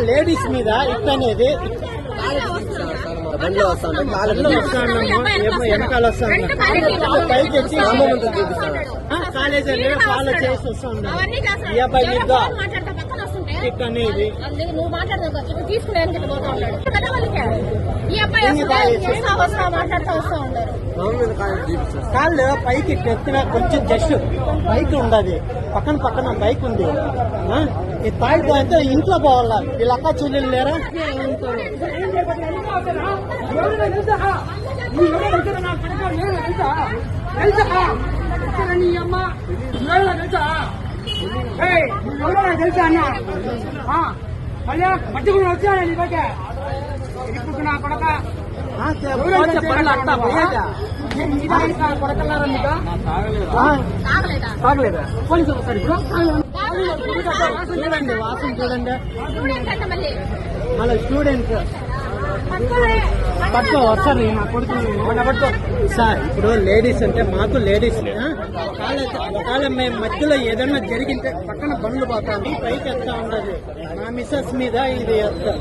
అనేది బండిలో వస్తాను. బండిలో వస్తానమ్మా, ఏమో వెనకాల వస్తాను. పైకి వచ్చి ఆ, కాలేజ్ వెళ్ళి ఫాలో చేసి వస్తా ఉన్నాను ఈ అబ్బాయి మీద టిక్ అనేది. నువ్వు మాట్లాడదాం. తీసుకునే కాళ్ళు పైకి ఎత్తిన కొంచెం జస్ట్ బైక్ ఉండదు. పక్కన పక్కన బైక్ ఉంది. ఆ, ఈ తాగితే అంటే ఇంట్లో పోవాలా? వీళ్ళ అక్క చెల్లెలు లేరా? తెలుసా అన్న? మళ్ళీ మట్టి కూడా వచ్చాను నీ బట్టే తాగలేదా ఇప్పుడు చూడండి వాసన చూడండి మళ్ళీ మళ్ళీ పట్టుకో కొడుకు పట్టుకో సార్ ఇప్పుడు లేడీస్ అంటే మాకు లేడీస్ ఒకవేళ మేము మధ్యలో ఏదైనా జరిగింటే పక్కన బండ్లు పోతాము పైకి ఎత్తా ఉండదు. మా మిస్సెస్ మీద ఇది ఎత్తా.